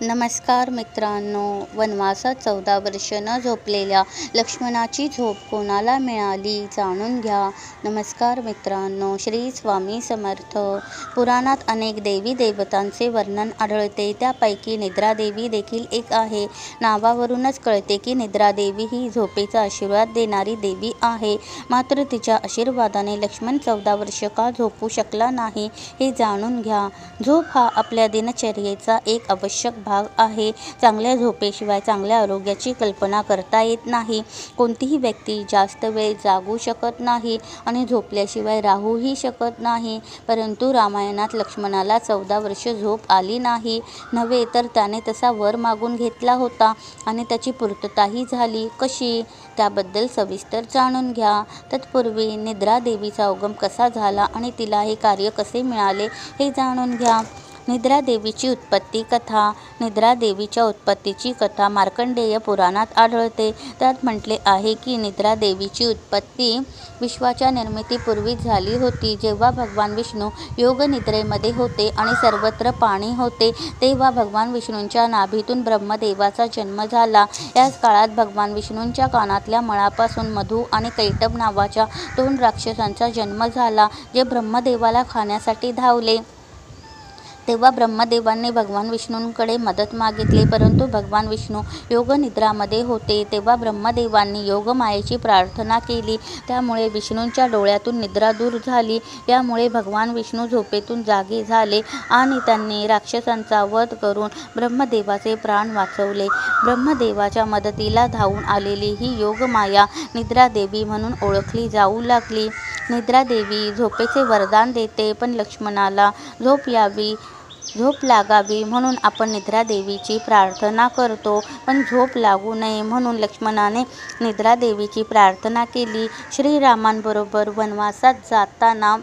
नमस्कार मित्रांनो वनवासात चौदा वर्ष न झोपलेल्या लक्ष्मणाची झोप कोणाला मिळाली जाणून घ्या. नमस्कार मित्रांनो श्री स्वामी समर्थ. पुराणात अनेक देवी देवतांचे वर्णन आढळते. त्यापैकी निद्रादेवी देखील एक आहे. नावावरूनच कळते की निद्रादेवी ही झोपेचा आशीर्वाद देणारी देवी आहे. मात्र तिच्या आशीर्वादाने लक्ष्मण चौदा वर्ष का झोपू शकला नाही हे जाणून घ्या. झोप हा आपल्या दिनचर्येचा एक आवश्यक भाग आहे. चांगल्या झोपेशिवाय चांगल्या आरोग्याची कल्पना करता येत नाही. कोणतीही व्यक्ती जास्त वेळ जागू शकत नाही आणि झोपल्याशिवाय राहूही शकत नाही. परंतु रामायणात लक्ष्मणाला चौदा वर्ष झोप आली नाही. नव्हे तर त्याने तसा वर मागून घेतला होता आणि त्याची पूर्तताही झाली. कशी? त्याबद्दल सविस्तर जाणून घ्या. तत्पूर्वी निद्रा देवीचा उगम कसा झाला आणि तिला हे कार्य कसे मिळाले हे जाणून घ्या. निद्रा देवीची उत्पत्ती कथा. निद्रा देवीच्या उत्पत्तीची कथा मार्कंडेय पुराणात आढळते. त्यात म्हटले आहे की निद्रादेवीची उत्पत्ती विश्वाच्या निर्मितीपूर्वीच झाली होती. जेव्हा भगवान विष्णू योगनिद्रेमध्ये होते आणि सर्वत्र पाणी होते तेव्हा भगवान विष्णूंच्या नाभीतून ब्रह्मदेवाचा जन्म झाला. याच काळात भगवान विष्णूंच्या कानातल्या मळापासून मधू आणि कैटब नावाच्या दोन राक्षसांचा जन्म झाला जे ब्रह्मदेवाला खाण्यासाठी धावले. तेव्हा ब्रह्मदेवांनी भगवान विष्णूंकडे मदत मागितली परंतु भगवान विष्णू योगनिद्रामध्ये होते. तेव्हा ब्रह्मदेवांनी योगमायेची प्रार्थना केली. त्यामुळे विष्णूंच्या डोळ्यातून निद्रा दूर झाली. यामुळे भगवान विष्णू झोपेतून जागे झाले आणि त्यांनी राक्षसांचा वध करून ब्रह्मदेवाचे प्राण वाचवले. ब्रह्मदेवाच्या मदतीला धावून आलेली ही योगमाया निद्रादेवी म्हणून ओळखली जाऊ लागली. निद्रादेवी झोपेचे वरदान देते पण लक्ष्मणाला झोप यावी. झोप लागावी म्हणून आपण निद्रादेवीची प्रार्थना करतो. पण झोप लागू नये म्हणून लक्ष्मणाने निद्रादेवीची प्रार्थना केली. श्रीरामांबरोबर वनवासात जाताना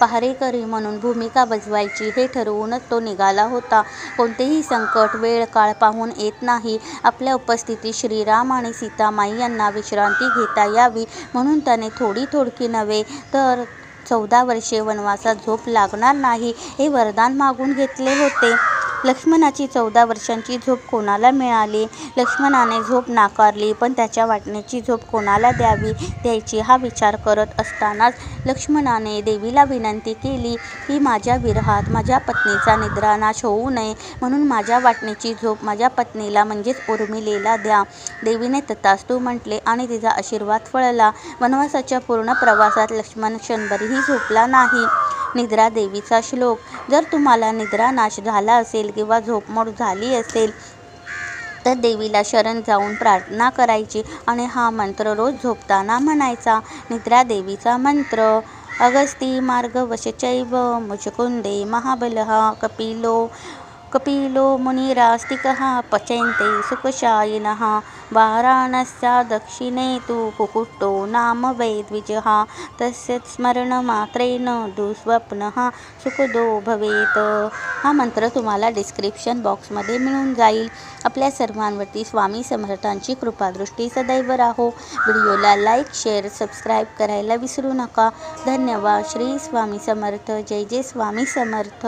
पहारेकरी म्हणून भूमिका बजवायची हे ठरवूनच तो निघाला होता. कोणतेही संकट वेळ काळ पाहून येत नाही. आपल्या उपस्थितीत श्रीराम आणि सीतामाई यांना विश्रांती घेता यावी म्हणून त्याने थोडी थोडकी नव्हे तर चौदा वर्षे वनवासात झोप लागणार नाही हे वरदान मागून घेतले होते. लक्ष्मणाची चौदा वर्षांची झोप कोणाला मिळाली? लक्ष्मणाने झोप नाकारली पण त्याच्या वाटण्याची झोप कोणाला द्यावी? द्यायची हा विचार करत असतानाच लक्ष्मणाने देवीला विनंती केली की माझ्या विरहात माझ्या पत्नीचा निद्रानाश होऊ नये. म्हणून माझ्या वाटणीची झोप माझ्या पत्नीला म्हणजेच उर्मिलेला द्या देवीने तथास्तू म्हटले आणि तिचा आशीर्वाद फळला. वनवासाच्या पूर्ण प्रवासात लक्ष्मण क्षणभरही झोपला नाही. निद्रा देवीचा श्लोक. जर तुम्हाला निद्रानाश झाला असेल किंवा झोपमोड झाली असेल तर देवीला शरण जाऊन प्रार्थना करायची आणि हा मंत्र रोज झोपताना म्हणायचा. निद्रा देवीचा मंत्र अगस्ती मार्ग वशचैव मुचकुंदे महाबलः कपिलो कपिलो मुनिरास्तिकः पचन्ते सुखशायिनः वाराणस्या दक्षिणे तु कुकुटो नाम वैद्विजः। तस्य स्मरणमात्रेन दुःस्वप्नः सुखदो भवेत्। हा मंत्र तुम्हाला डिस्क्रिप्शन बॉक्समध्ये मिळून जाईल. आपल्या सर्वांवरती स्वामी समर्थांची कृपादृष्टी सदैव राहो. व्हिडिओला लाईक शेअर सबस्क्राईब करायला विसरू नका. धन्यवाद. श्री स्वामी समर्थ. जय जय स्वामी समर्थ.